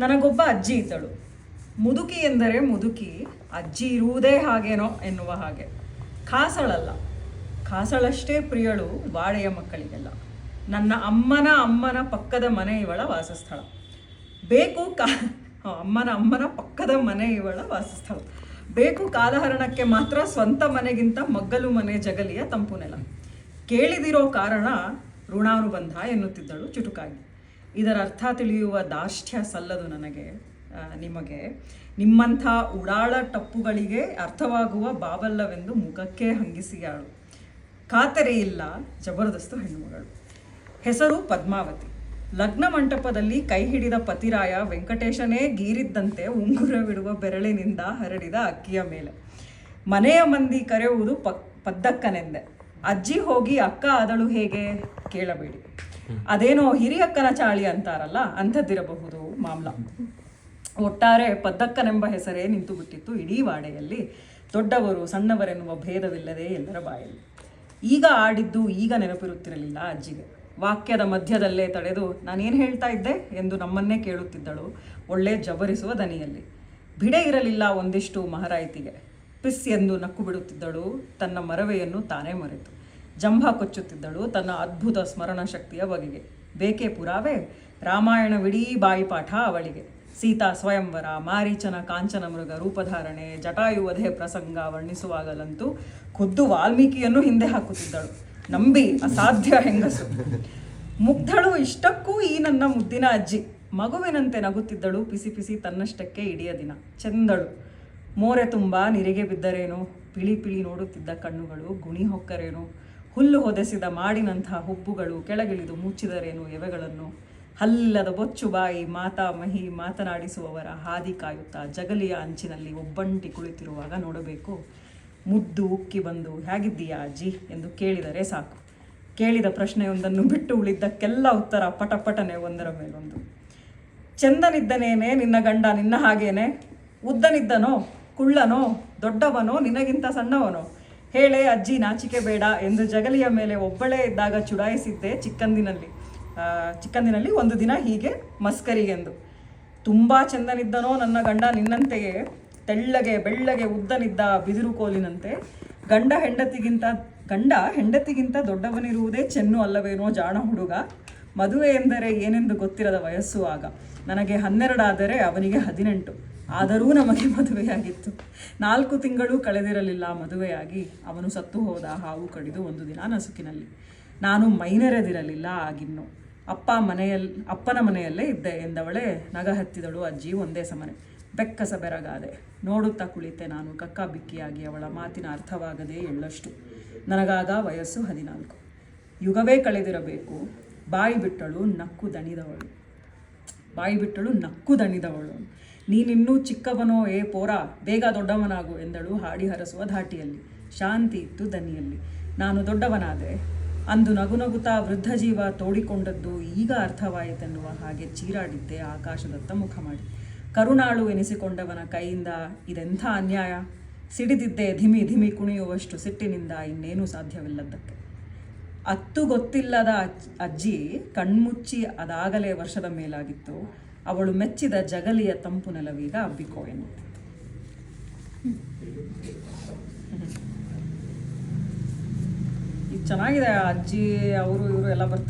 ನನಗೊಬ್ಬ ಅಜ್ಜಿ ಇದ್ದಳು. ಮುದುಕಿ ಎಂದರೆ ಮುದುಕಿ, ಅಜ್ಜಿ ಇರುವುದೇ ಹಾಗೇನೋ ಎನ್ನುವ ಹಾಗೆ. ಕಾಸಳಲ್ಲ. ಖಾಸಳಷ್ಟೇ ಪ್ರಿಯಳು ವಾಡೆಯ ಮಕ್ಕಳಿಗೆಲ್ಲ. ನನ್ನ ಅಮ್ಮನ ಅಮ್ಮನ ಪಕ್ಕದ ಮನೆ ಇವಳ ವಾಸಸ್ಥಳ. ಬೇಕು ಕಾ ಅಮ್ಮನ ಅಮ್ಮನ ಪಕ್ಕದ ಮನೆ ಇವಳ ವಾಸಸ್ಥಳ. ಬೇಕು ಕಾಲಹರಣಕ್ಕೆ ಮಾತ್ರ ಸ್ವಂತ ಮನೆಗಿಂತ ಮಗ್ಗಲು ಮನೆ ಜಗಲಿಯ ತಂಪು ನೆಲ. ಕೇಳಿದಿರೋ ಕಾರಣ ಋಣಾನುಬಂಧ ಎನ್ನುತ್ತಿದ್ದಳು ಚುಟುಕಾಗಿ. ಇದರ ಅರ್ಥ ತಿಳಿಯುವ ದಾಷ್ಟ್ಯ ಸಲ್ಲದು ನನಗೆ ನಿಮಗೆ. ನಿಮ್ಮಂಥ ಉಡಾಳ ಟಪ್ಪುಗಳಿಗೆ ಅರ್ಥವಾಗುವ ಬಾಬಲ್ಲವೆಂದು ಮುಖಕ್ಕೆ ಹಂಗಿಸಿಯಾಳು. ಖಾತರಿ ಇಲ್ಲ ಜಬರ್ದಸ್ತು ಹೆಣ್ಣುಮಗಳು. ಹೆಸರು ಪದ್ಮಾವತಿ. ಲಗ್ನ ಮಂಟಪದಲ್ಲಿ ಕೈ ಹಿಡಿದ ಪತಿರಾಯ ವೆಂಕಟೇಶನೇ ಗೀರಿದ್ದಂತೆ ಉಂಗುರವಿಡುವ ಬೆರಳಿನಿಂದ ಹರಡಿದ ಅಕ್ಕಿಯ ಮೇಲೆ. ಮನೆಯ ಮಂದಿ ಕರೆಯುವುದು ಪಕ್, ಪದ್ದಕ್ಕನೆಂದೆ. ಅಜ್ಜಿ ಹೋಗಿ ಅಕ್ಕ ಆದಳು ಹೇಗೆ ಕೇಳಬೇಡಿ. ಅದೇನೋ ಹಿರಿಯಕ್ಕನ ಚಾಳಿ ಅಂತಾರಲ್ಲ, ಅಂಥದ್ದಿರಬಹುದು ಮಾಮ್ಲ. ಒಟ್ಟಾರೆ ಪದ್ದಕ್ಕನೆಂಬ ಹೆಸರೇ ನಿಂತು ಬಿಟ್ಟಿತ್ತು ಇಡೀ ವಾಡೆಯಲ್ಲಿ. ದೊಡ್ಡವರು ಸಣ್ಣವರೆನ್ನುವ ಭೇದವಿಲ್ಲದೆ ಎಲ್ಲರ ಬಾಯಲ್ಲಿ. ಈಗ ಆಡಿದ್ದು ಈಗ ನೆನಪಿರುತ್ತಿರಲಿಲ್ಲ ಅಜ್ಜಿಗೆ. ವಾಕ್ಯದ ಮಧ್ಯದಲ್ಲೇ ತಡೆದು, ನಾನೇನು ಹೇಳ್ತಾ ಇದ್ದೆ ಎಂದು ನಮ್ಮನ್ನೇ ಕೇಳುತ್ತಿದ್ದಳು ಒಳ್ಳೆ ಜಬರಿಸುವ ದನಿಯಲ್ಲಿ. ಬಿಡೆ ಇರಲಿಲ್ಲ ಒಂದಿಷ್ಟು ಮಹರಾಯಿತಿಗೆ. ಪಿಸ್ ಎಂದು ನಕ್ಕು ಬಿಡುತ್ತಿದ್ದಳು, ತನ್ನ ಮರವೆಯನ್ನು ತಾನೇ ಮರೆತು. ಜಂಭ ಕೊಚ್ಚುತ್ತಿದ್ದಳು ತನ್ನ ಅದ್ಭುತ ಸ್ಮರಣ ಶಕ್ತಿಯ ಬಗೆಗೆ. ಬೇಕೇ ಪುರಾವೆ? ರಾಮಾಯಣವಿಡೀ ಬಾಯಿಪಾಠ ಅವಳಿಗೆ. ಸೀತಾ ಸ್ವಯಂವರ, ಮಾರೀಚನ ಕಾಂಚನ ಮೃಗ ರೂಪಧಾರಣೆ, ಜಟಾಯುವಧೆ ಪ್ರಸಂಗ ವರ್ಣಿಸುವಾಗಲಂತೂ ಖುದ್ದು ವಾಲ್ಮೀಕಿಯನ್ನು ಹಿಂದೆ ಹಾಕುತ್ತಿದ್ದಳು. ನಂಬಿ ಅಸಾಧ್ಯ ಹೆಂಗಸು. ಮುಗ್ಧಳು ಇಷ್ಟಕ್ಕೂ ಈ ನನ್ನ ಮುದ್ದಿನ ಅಜ್ಜಿ. ಮಗುವಿನಂತೆ ನಗುತ್ತಿದ್ದಳು ಪಿಸಿ ಪಿಸಿ ತನ್ನಷ್ಟಕ್ಕೆ ಇಡಿಯ ದಿನ. ಚೆಂದಳು. ಮೋರೆ ತುಂಬ ನಿರಿಗೆ ಬಿದ್ದರೇನು? ಪಿಳಿ ಪಿಳಿ ನೋಡುತ್ತಿದ್ದ ಕಣ್ಣುಗಳು ಗುಣಿ ಹೊಕ್ಕರೇನು? ಹುಲ್ಲು ಹೊದೆಸಿದ ಮಾಡಿನಂಥ ಹುಬ್ಬುಗಳು ಕೆಳಗಿಳಿದು ಮುಚ್ಚಿದರೇನು ಎವೆಗಳನ್ನು? ಹಲ್ಲದ ಬೊಚ್ಚು ಬಾಯಿ ಮಾತಾ ಮಹಿ ಮಾತನಾಡಿಸುವವರ ಹಾದಿ ಕಾಯುತ್ತಾ ಜಗಲಿಯ ಅಂಚಿನಲ್ಲಿ ಒಬ್ಬಂಟಿ ಕುಳಿತಿರುವಾಗ ನೋಡಬೇಕು. ಮುದ್ದು ಉಕ್ಕಿ ಬಂದು ಹೇಗಿದ್ದೀಯಾ ಅಜ್ಜಿ? ಎಂದು ಕೇಳಿದರೆ ಸಾಕು. ಕೇಳಿದ ಪ್ರಶ್ನೆಯೊಂದನ್ನು ಬಿಟ್ಟು ಉಳಿದ್ದಕ್ಕೆಲ್ಲ ಉತ್ತರ ಪಟಪಟನೆ ಒಂದರ ಮೇಲೊಂದು. ಚಂದನಿದ್ದನೇನೆ ನಿನ್ನ ಗಂಡ ನಿನ್ನ ಹಾಗೇನೆ? ಉದ್ದನಿದ್ದನೋ, ಕುಳ್ಳನೋ, ದೊಡ್ಡವನೋ, ನಿನಗಿಂತ ಸಣ್ಣವನೋ? ಹೇಳೆ ಅಜ್ಜಿ ನಾಚಿಕೆ ಬೇಡ ಎಂದು ಜಗಲಿಯ ಮೇಲೆ ಒಬ್ಬಳೇ ಇದ್ದಾಗ ಚುಡಾಯಿಸಿದ್ದೆ ಚಿಕ್ಕಂದಿನಲ್ಲಿ. ಚಿಕ್ಕಂದಿನಲ್ಲಿ ಒಂದು ದಿನ ಹೀಗೆ ಮಸ್ಕರಿಗೆಂದು. ತುಂಬ ಚಂದನಿದ್ದನೋ ನನ್ನ ಗಂಡ ನಿನ್ನಂತೆಯೇ ತೆಳ್ಳಗೆ ಬೆಳ್ಳಗೆ ಉದ್ದನಿದ್ದ ಬಿದಿರು ಕೋಲಿನಂತೆ. ಗಂಡ ಹೆಂಡತಿಗಿಂತ ಗಂಡ ಹೆಂಡತಿಗಿಂತ ದೊಡ್ಡವನಿರುವುದೇ ಚೆನ್ನು ಅಲ್ಲವೇನೋ ಜಾಣ ಹುಡುಗ. ಮದುವೆ ಎಂದರೆ ಏನೆಂದು ಗೊತ್ತಿರದ ವಯಸ್ಸು ಆಗ. ನನಗೆ ಹನ್ನೆರಡಾದರೆ ಅವನಿಗೆ ಹದಿನೆಂಟು. ಆದರೂ ನಮಗೆ ಮದುವೆಯಾಗಿತ್ತು. ನಾಲ್ಕು ತಿಂಗಳು ಕಳೆದಿರಲಿಲ್ಲ. ಮದುವೆಯಾಗಿ ಅವನು ಸತ್ತು ಹೋದ ಹಾವು ಕಡಿದು ಒಂದು ದಿನ ನಸುಕಿನಲ್ಲಿ. ನಾನು ಮೈನೆರೆದಿರಲಿಲ್ಲ ಆಗಿನ್ನು. ಅಪ್ಪ ಮನೆಯಲ್ಲಿ ಅಪ್ಪನ ಮನೆಯಲ್ಲೇ ಇದ್ದೆ ಎಂದವಳೆ ನಗ ಹತ್ತಿದಳು ಅಜ್ಜಿ ಒಂದೇ ಸಮನೆ. ಬೆಕ್ಕಸ ಬೆರಗಾದೆ. ನೋಡುತ್ತಾ ಕುಳಿತೆ ನಾನು ಕಕ್ಕ ಬಿಕ್ಕಿಯಾಗಿ ಅವಳ ಮಾತಿನ ಅರ್ಥವಾಗದೆ ಎಳ್ಳಷ್ಟು. ನನಗಾಗ ವಯಸ್ಸು ಹದಿನಾಲ್ಕು. ಯುಗವೇ ಕಳೆದಿರಬೇಕು. ಬಾಯಿ ಬಿಟ್ಟಳು ನಕ್ಕು ದಣಿದವಳು. ಬಾಯಿ ಬಿಟ್ಟಳು ನಕ್ಕು ದಣಿದವಳು. ನೀನಿನ್ನೂ ಚಿಕ್ಕವನೋ, ಏ ಪೋರ, ಬೇಗ ದೊಡ್ಡವನಾಗು ಎಂದಳು ಹಾಡಿ ಹರಸುವ ಧಾಟಿಯಲ್ಲಿ, ಶಾಂತಿ ಇತ್ತು ದನಿಯಲ್ಲಿ. ನಾನು ದೊಡ್ಡವನಾದೆ, ಅಂದು ನಗುನಗುತ್ತಾ ವೃದ್ಧ ಜೀವ ತೋಡಿಕೊಂಡದ್ದು ಈಗ ಅರ್ಥವಾಯಿತೆನ್ನುವ ಹಾಗೆ ಚೀರಾಡಿದ್ದೆ ಆಕಾಶದತ್ತ ಮುಖ ಮಾಡಿ. ಕರುಣಾಳು ಎನಿಸಿಕೊಂಡವನ ಕೈಯಿಂದ ಇದೆಂಥ ಅನ್ಯಾಯ? ಸಿಡಿದಿದ್ದೆ ಧಿಮಿ ಧಿಮಿ ಕುಣಿಯುವಷ್ಟು ಸಿಟ್ಟಿನಿಂದ ಇನ್ನೇನು ಸಾಧ್ಯವಿಲ್ಲದ್ದಕ್ಕೆ. ಅತ್ತು ಗೊತ್ತಿಲ್ಲದ ಅಜ್- ಅಜ್ಜಿ ಕಣ್ಮುಚ್ಚಿ ಅದಾಗಲೇ ವರ್ಷದ ಮೇಲಾಗಿತ್ತು. ಅವಳು ಮೆಚ್ಚಿದ ಜಗಲಿಯ ತಂಪು ನೆಲವೀಗ ಅಬ್ಬಿಕೋ ಎನ್ನುತ್ತಿತ್ತು ಚೆನ್ನಾಗಿದೆ ಅಜ್ಜಿ ಅವರು ಇವರು ಎಲ್ಲ ಬರ್ತಾರೆ.